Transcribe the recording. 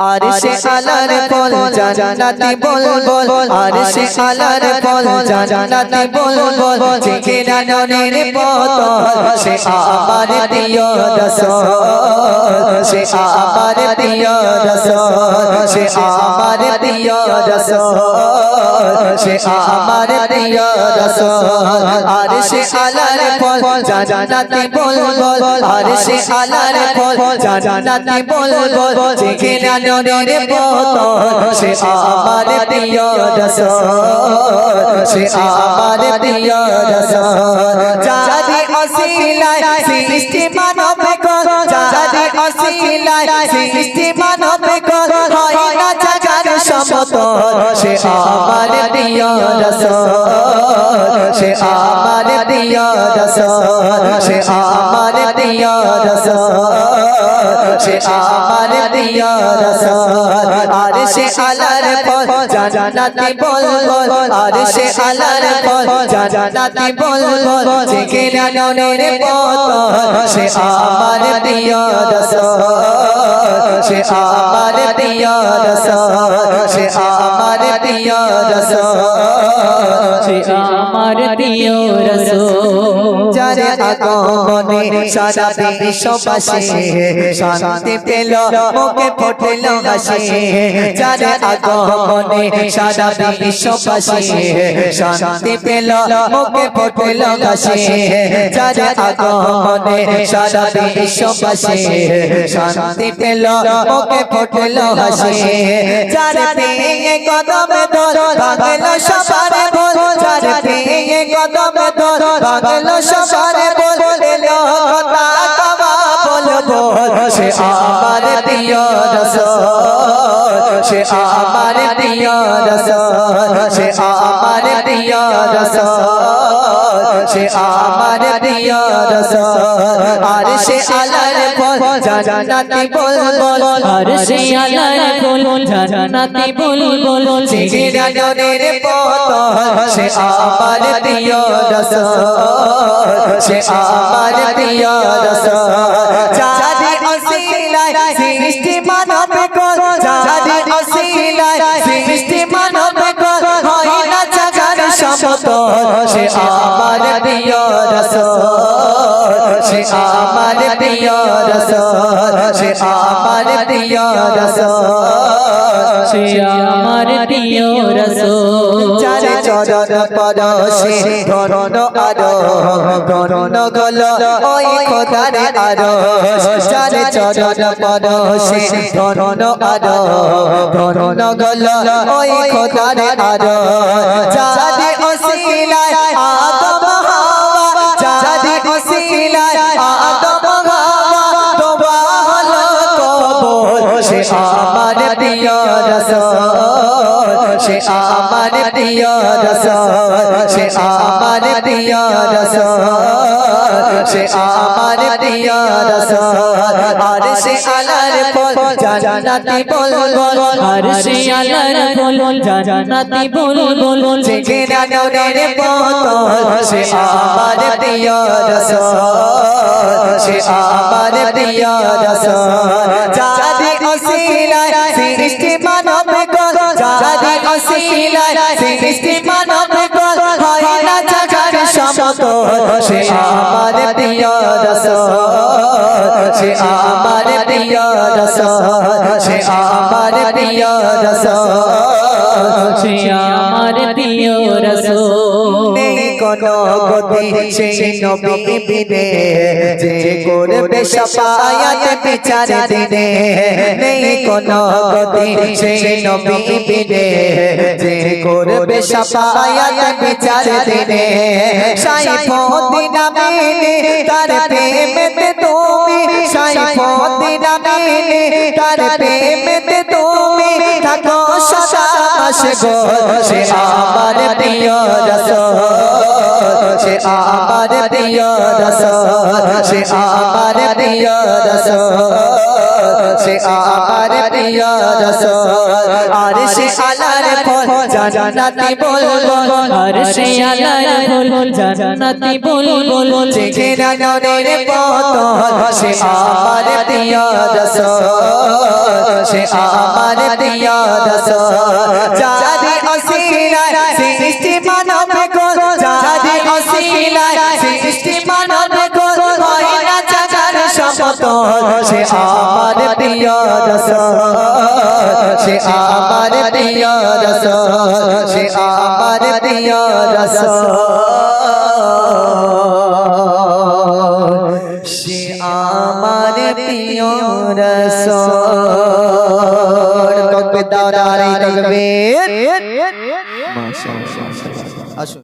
আর সে আলার ফল জান্নাতি বল বল আর সে আলার ফল জান্নাতি বল বল যেখানে ননের পত সে আমার প্রিয় রসল সে আমার প্রিয় রসল সে আমার প্রিয় রসল সে আমার প্রিয় রসল আর সে আলার ফল জান্নাতি বল বল আর সে আলার ফল জান্নাতি বল বল যেখানে ননের পত সে আমার প্রিয় রসল সে আমার প্রিয় রসল যাদি অসিলায় সৃষ্টি মানব কর, যাদি অসিলায় সৃষ্টি মানব কর, হয় না জাগার সমতল, সে আমার প্রিয় রসল সে আমার প্রিয় রসল সে আমার প্রিয় রসল সে আমার প্রিয় রসল আর সে আলার পথ জানাতি বল বল আর সে আলার পথ জানাতি বল বল যেখানে ননের পথ সে আমার প্রিয় রসল সে আমার প্রিয় রসল সে আমার প্রিয় রসল সে আমার যারে আগমনে সারা বিশ্ববাসী শান্তি পেল মুখে ফুটল হাসি। যারে আগমনে সারা বিশ্ববাসী শান্তি পেল মুখে ফুটল হাসি। যারে আগমনে সারা বিশ্ববাসী শান্তি পেল মুখে ফুটল হাসি। যারে পেয়ে কদমে দর ভাগল সবার ভোল। যারে পেয়ে কদমে দর ভাগল সবার সে আমার প্রিয় রস সে আমার প্রিয় রস সে আমার প্রিয় রসল। সে আমার প্রিয় রসল আর সে আলার পথ জান্নাতি বল বল আর সে আলার ফুল জান্নাতি বুল বুল চিরাজনের পত সে আমার প্রিয় রসল সে আমার প্রিয় রসল সে আমার প্রিয় রস সে আমার প্রিয় রস সে আমার প্রিয় রস সে আমার প্রিয় চারে চরণ পরশে ধরণ আরও ধরণ গল ওই খোদারে আরও চারে চরণ পরশে ধরণ আরও ধরণ গল ওই খোদারে আরও চারে অসিলায় আদম আমার প্রিয় সে আমার প্রিয় রসল, সে আমার প্রিয় রসল। আর সে আলার ফল জান্নাতি বল বল, আর সে আলার ফুল জান্নাতি বুল। বুল যেখানে ননের পথ সে আমার প্রিয় রসল, সে আমার প্রিয় রসল। সৃষ্টি মানব হয় না জাগার সমতল সে আমার প্রিয় রস সে আমার প্রিয় রস সে আমার প্রিয় রসল কোনো গতি সেই নবী বিনে। যে করবে সাফায়াত বিচার দিনে, নেই কোনো গতি সেই নবী বিনে। যে করবে সাফায়াত বিচার দিনে সাইফুদ্দিন আমিনে তার প্রেমেতে তুমি। সাইফুদ্দিন আমিনে তার প্রেমেতে তুমি। থাকো সদা পাশে সে আমার প্রিয় রসল। সে আমার প্রিয় রসল সে আমার প্রিয় রসল সে আমার প্রিয় রসল আর সে আলার ফল, জান্নাতি বুলবুল আরশে আলার ফুল, জান্নাতি বুলবুল চেহারা নূরের পতন, সে আমার প্রিয় রাসূল সে আমার প্রিয় রাসূল যারি অসিলায় সৃষ্টি মানব সে আমার প্রিয় রাসূল সে আমার প্রিয় রাসূল সে আমার প্রিয় রাসূল সে আমার প্রিয় তকবীর দাও নারে তকবীর